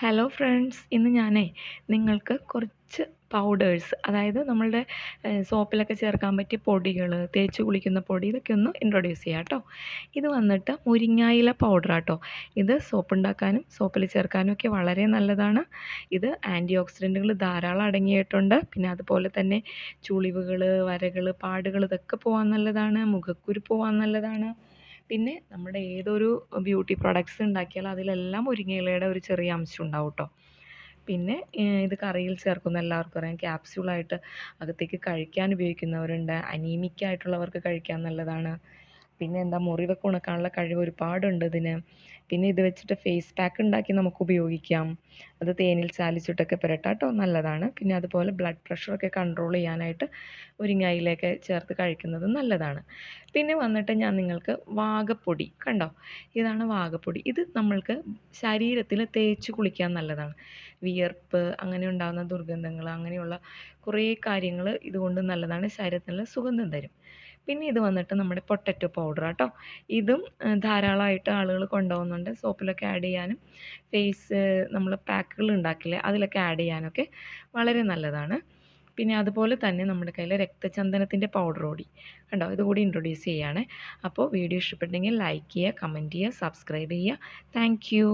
Hello friends ഇന്ന് ഞാനേ നിങ്ങൾക്ക് കുറച്ച് പൗഡേഴ്സ് അതായത് നമ്മളുടെ സോപ്പിലൊക്കെ ചേർക്കാൻ പറ്റിയ പൊടികൾ തേച്ച് കുളിക്കുന്ന പൊടി ഇതൊക്കെ ഒന്ന് ഇൻട്രൊഡ്യൂസ് ചെയ്യാം കേട്ടോ ഇത് വന്നിട്ട് മുരിങ്ങായില പൗഡർ കേട്ടോ ഇത് സോപ്പ് ഉണ്ടാക്കാനും സോപ്പിൽ ചേർക്കാനും ഒക്കെ വളരെ നല്ലതാണ്. ഇത് ആന്റി ഓക്സിഡന്റുകൾ ധാരാളം അടങ്ങിയിട്ടുണ്ട്. പിന്നെ അതുപോലെ തന്നെ ചുളിവുകൾ വരകൾ പാടുകൾ ഇതൊക്കെ പോകാൻ നല്ലതാണ്. മുഖക്കുരു പോകാൻ നല്ലതാണ്. പിന്നെ നമ്മുടെ ഏതൊരു ബ്യൂട്ടി പ്രൊഡക്ട്സ് ഉണ്ടാക്കിയാലും അതിലെല്ലാം മുരിങ്ങയിലയുടെ ഒരു ചെറിയ അംശം ഉണ്ടാവും കേട്ടോ പിന്നെ ഇത് കറിയിൽ ചേർക്കുന്ന എല്ലാവർക്കും അറിയാം. ക്യാപ്സ്യൂളായിട്ട് അകത്തേക്ക് കഴിക്കാൻ ഉപയോഗിക്കുന്നവരുണ്ട്. അനീമിക്കായിട്ടുള്ളവർക്ക് കഴിക്കാൻ നല്ലതാണ്. പിന്നെ എന്താ മുറിവൊക്കെ ഉണക്കാനുള്ള കഴിവ് ഒരുപാടുണ്ട് ഇതിന് പിന്നെ ഇത് വെച്ചിട്ട് ഫേസ് പാക്ക് ഉണ്ടാക്കി നമുക്ക് ഉപയോഗിക്കാം. അത് തേനിൽ ചാലിച്ചിട്ടൊക്കെ പുരട്ടാം കേട്ടോ നല്ലതാണ്. പിന്നെ അതുപോലെ ബ്ലഡ് പ്രഷറൊക്കെ കൺട്രോൾ ചെയ്യാനായിട്ട് മുരിങ്ങയിലയൊക്കെ ചേർത്ത് കഴിക്കുന്നത് നല്ലതാണ്. പിന്നെ വന്നിട്ട് ഞാൻ നിങ്ങൾക്ക് വാഗപ്പൊടി കണ്ടോ? ഇതാണ് വാഗപ്പൊടി. ഇത് നമ്മൾക്ക് ശരീരത്തിൽ തേച്ച് കുളിക്കാൻ നല്ലതാണ്. വിയർപ്പ് അങ്ങനെ ഉണ്ടാകുന്ന ദുർഗന്ധങ്ങൾ അങ്ങനെയുള്ള കുറേ കാര്യങ്ങൾ ഇതുകൊണ്ട് നല്ലതാണ്. ശരീരത്തിന് സുഗന്ധം തരും. പിന്നെ ഇത് വന്നിട്ട് നമ്മുടെ പൊട്ടറ്റോ പൗഡർ കേട്ടോ ഇതും ധാരാളമായിട്ട് ആളുകൾ കൊണ്ടുപോകുന്നുണ്ട്. സോപ്പിലൊക്കെ ആഡ് ചെയ്യാനും ഫേസ് നമ്മൾ പാക്കുകൾ ഉണ്ടാക്കില്ലേ അതിലൊക്കെ ആഡ് ചെയ്യാനൊക്കെ വളരെ നല്ലതാണ്. പിന്നെ അതുപോലെ തന്നെ നമ്മുടെ കയ്യിൽ രക്തചന്ദനത്തിന്റെ പൗഡർ കൂടി. കണ്ടോ? ഇതുകൂടി ഇൻട്രൊഡ്യൂസ് ചെയ്യുകയാണ് അപ്പോൾ വീഡിയോ ഇഷ്ടപ്പെട്ടെങ്കിൽ ലൈക്ക് ചെയ്യുക കമന്റ് ചെയ്യുക സബ്സ്ക്രൈബ് ചെയ്യുക. താങ്ക്